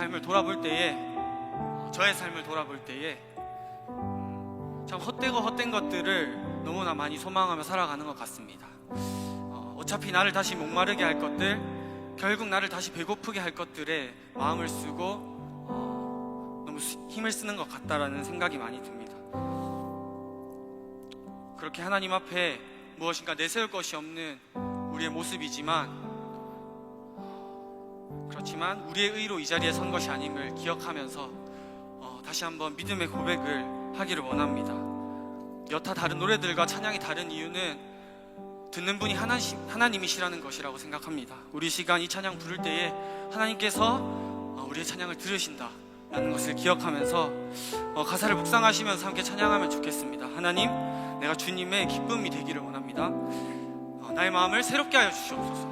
삶을 돌아볼 때에 어, 저의 삶을 돌아볼 때에 음, 참 헛되고 헛된 것들을 너무나 많이 소망하며 살아가는 것 같습니다. 어, 어차피 나를 다시 목마르게 할 것들, 결국 나를 다시 배고프게 할 것들에 마음을 쓰고 어, 너무 수- 힘을 쓰는 것 같다라는 생각이 많이 듭니다. 그렇게 하나님 앞에 무엇인가 내세울 것이 없는 우리의 모습이지만 그렇지만 우리의 의로 이 자리에 선 것이 아님을 기억하면서 어, 다시 한번 믿음의 고백을 하기를 원합니다. 여타 다른 노래들과 찬양이 다른 이유는 듣는 분이 하나시, 하나님이시라는 것이라고 생각합니다. 우리 시간 이 찬양 부를 때에 하나님께서 어, 우리의 찬양을 들으신다 라는 것을 기억하면서 어, 가사를 묵상하시면서 함께 찬양하면 좋겠습니다. 하나님, 내가 주님의 기쁨이 되기를 원합니다. 어, 나의 마음을 새롭게 하여 주시옵소서.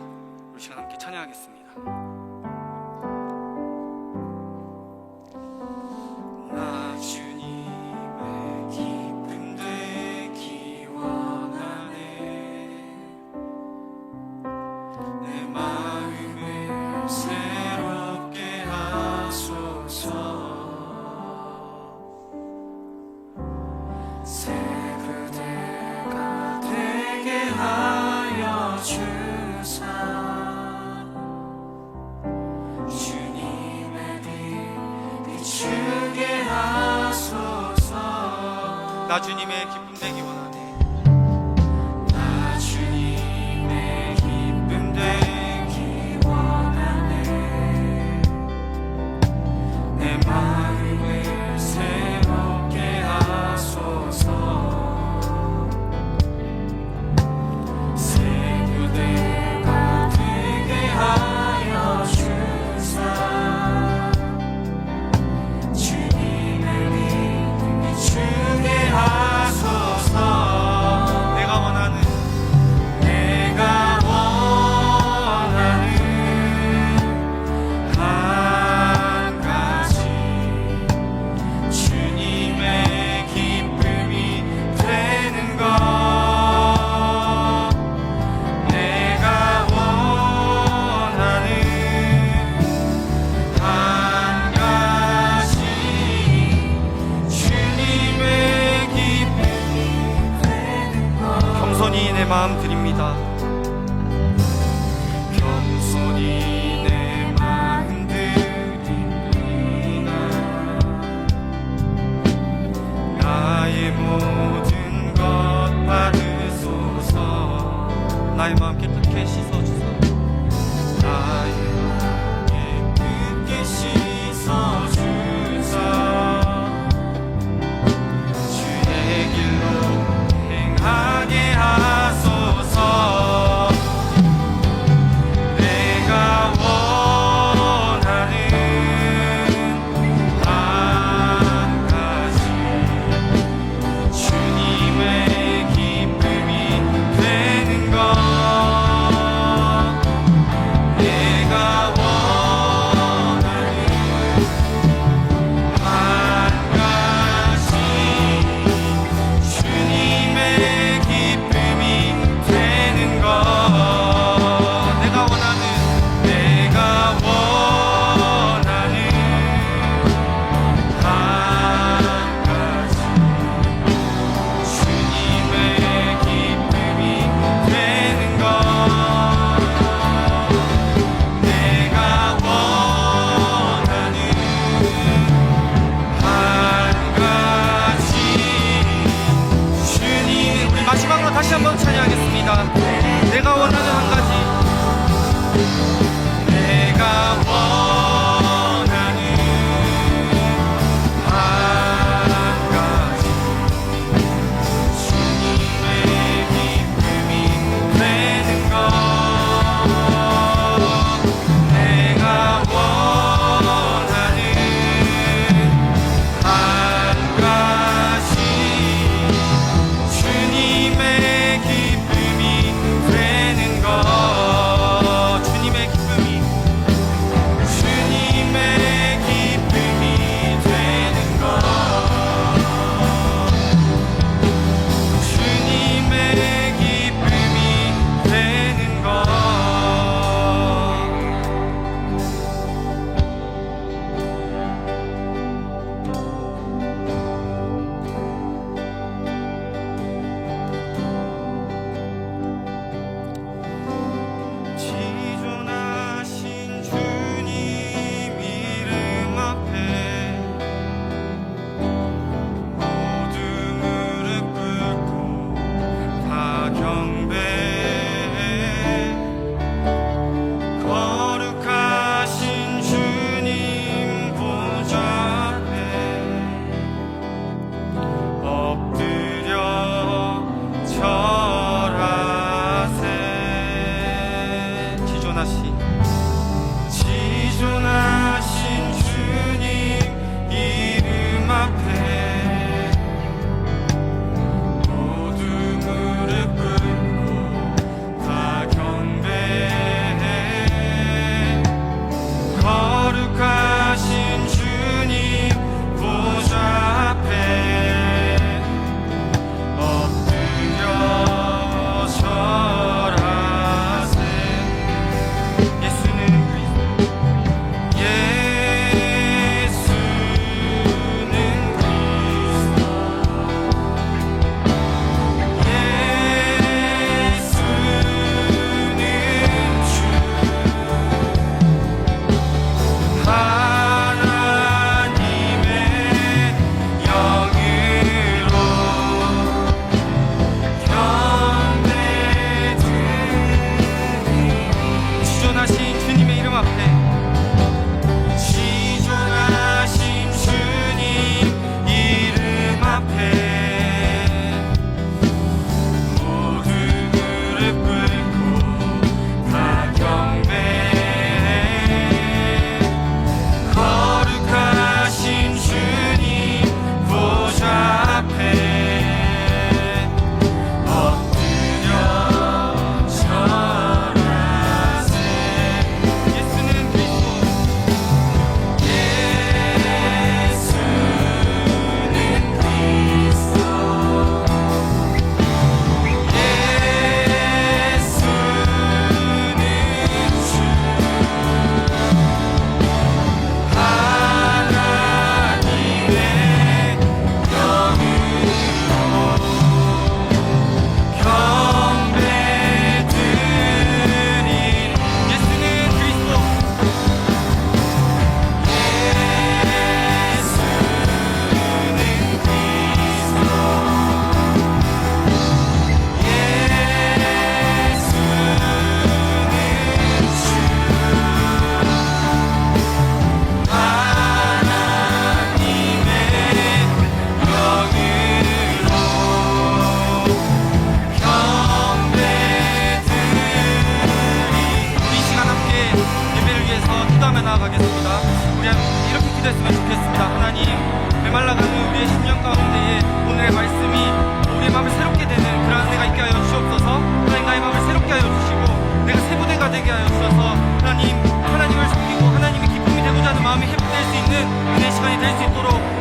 우리 시간 함께 찬양하겠습니다.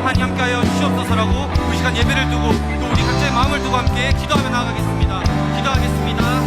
하나님 함께하여 주시옵소서라고 그 시간 예배를 두고 또 우리 각자의 마음을 두고 함께 기도하며 나아가겠습니다. 기도하겠습니다.